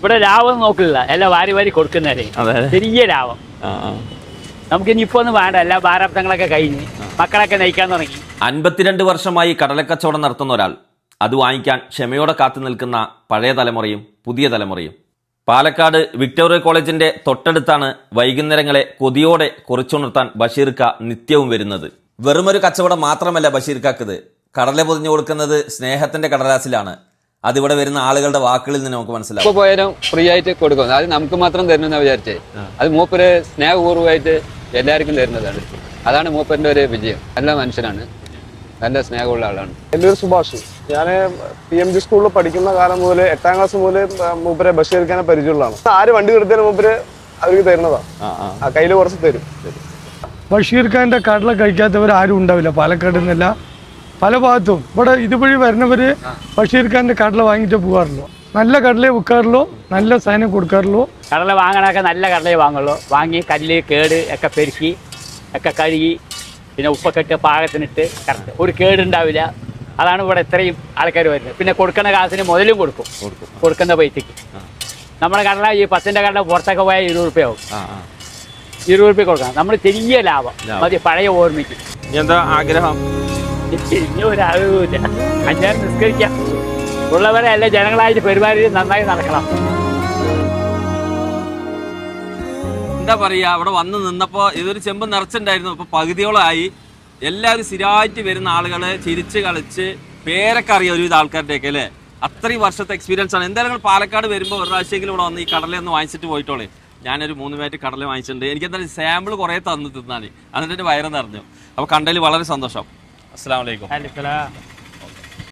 ഇവിടെ ലാഭം നോക്കില്ല. എല്ലാം വാരി വാരി കൊടുക്കുന്നവരെ. ചെറിയ ലാഭം. നമുക്ക് ഇനി ഇപ്പൊ ഒന്നും വേണ്ട. എല്ലാ ഭാരാബ്ദങ്ങളൊക്കെ കഴിഞ്ഞ് മക്കളൊക്കെ നയിക്കാൻ തുടങ്ങി. അൻപത്തിരണ്ട് വർഷമായി കടലക്കച്ചവടം നടത്തുന്ന ഒരാൾ. അത് വാങ്ങിക്കാൻ ക്ഷമയോടെ കാത്തു നിൽക്കുന്ന പഴയ തലമുറയും പുതിയ തലമുറയും. പാലക്കാട് വിക്ടോറിയ കോളേജിന്റെ തൊട്ടടുത്താണ് വൈകുന്നേരങ്ങളെ കൊതിയോടെ കുറിച്ചുണർത്താൻ ബഷീർക്ക നിത്യവും വരുന്നത്. വെറുമൊരു കച്ചവടം മാത്രമല്ല ബഷീർക്കാക്കത്. കടല പൊതിഞ്ഞു കൊടുക്കുന്നത് സ്നേഹത്തിന്റെ കടലാസിലാണ്. അതിവിടെ വരുന്ന ആളുകളുടെ വാക്കുകളിൽ നിന്ന് നമുക്ക് മനസ്സിലാവും. പോയാലും ഫ്രീ ആയിട്ട് കൊടുക്കും അത് നമുക്ക് മാത്രം തരുന്ന വിചാരിച്ചേ. അത് മൂപ്പര് സ്നേഹപൂർവമായിട്ട് എല്ലാവർക്കും തരുന്നതാണ്. അതാണ് മൂപ്പറിന്റെ ഒരു വിജയം. നല്ല മനുഷ്യനാണ്. നല്ല സ്നേഹമുള്ള ആളാണ്. എന്റെ പേര് സുഭാഷ്. ഞാൻ പി എം ജി സ്കൂളിൽ പഠിക്കുന്ന കാലം മുതൽ എട്ടാം ക്ലാസ് മുതൽ മൂപ്പരെ ബഷീർ ഖാനെ പരിചയമുള്ളതാണ് ആര് വണ്ടി എടുത്താലും മൂപ്പര് അവർക്ക് തരുന്നതാണ് കയ്യിൽ കുറച്ച് തരും. ബഷീർ ഖാന്റെ കടല കഴിക്കാത്തവർ ആരും ഉണ്ടാവില്ല. പാലക്കാട് നിന്നല്ല പല ഭാഗത്തും. ഇവിടെ ഇതുവഴി വരുന്നവര് ബഷീർ ഖാന്റെ കടല വാങ്ങിയിട്ട് പോകാറുള്ളൂ. നല്ല കടലേ വിൽക്കാറുള്ളൂ നല്ല സാധനം കൊടുക്കാറുള്ളൂ. കടല വാങ്ങണൊക്കെ നല്ല കടലേ വാങ്ങുള്ളൂ. വാങ്ങി കല്ല് കേട് ഒക്കെ പെരുക്കി ഒക്കെ കഴുകി പിന്നെ ഉപ്പൊക്കെ ഇട്ട് പാകത്തിനിട്ട് കറക്റ്റ്. ഒരു കേടുണ്ടാവില്ല. അതാണ് ഇവിടെ ഇത്രയും ആൾക്കാർ വരുന്നത്. പിന്നെ കൊടുക്കുന്ന കാശിന് മുതലും കൊടുക്കും. കൊടുക്കുന്ന പൈസക്ക്. നമ്മുടെ കടല ഈ പത്തിന്റെ കടല പുറത്തൊക്കെ പോയാൽ ഇരുപത് റുപ്യ ആവും. ഇരുപത് റുപ്യ കൊടുക്കണം. നമ്മൾ ചെറിയ ലാഭം. ലാഭം. മതി പഴയ ഓർമ്മയ്ക്ക്. എന്താ ആഗ്രഹം? ഇനി ഒരു അറിവില്ല അഞ്ചാറ് നിസ്കരിക്കാം. ഉള്ളവരെ അല്ല ജനങ്ങളായിട്ട് പെരുമാറി നന്നായി നടക്കണം. എന്താ പറയാ അവിടെ വന്ന് നിന്നപ്പോ ഇതൊരു ചെമ്പ് നിറച്ചുണ്ടായിരുന്നു. ഇപ്പൊ പകുതിയോളം ആയി എല്ലാവരും സ്ഥിരമായിട്ട് വരുന്ന ആളുകൾ ചിരിച്ച് കളിച്ച് പേരൊക്കെ അറിയാം ഒരുവിധ ആൾക്കാരുടെയൊക്കെ അല്ലേ? അത്രയും വർഷത്തെ എക്സ്പീരിയൻസ് ആണ്. എന്തായാലും നിങ്ങൾ പാലക്കാട് വരുമ്പോൾ ഒരു പ്രാവശ്യമെങ്കിലും ഇവിടെ വന്ന് ഈ കടല ഒന്ന് വാങ്ങിച്ചിട്ട് പോയിട്ടോളേ. ഞാനൊരു മൂന്ന് പേറ്റ് കടല വാങ്ങിച്ചിട്ടുണ്ട്. എനിക്ക് എന്തായാലും സാമ്പിൾ കുറേ തന്നു എന്നിട്ട് എന്റെ വയറ് നിറഞ്ഞു. അപ്പോൾ കണ്ടതിൽ വളരെ സന്തോഷം. അസ്സാം വലൈക്കും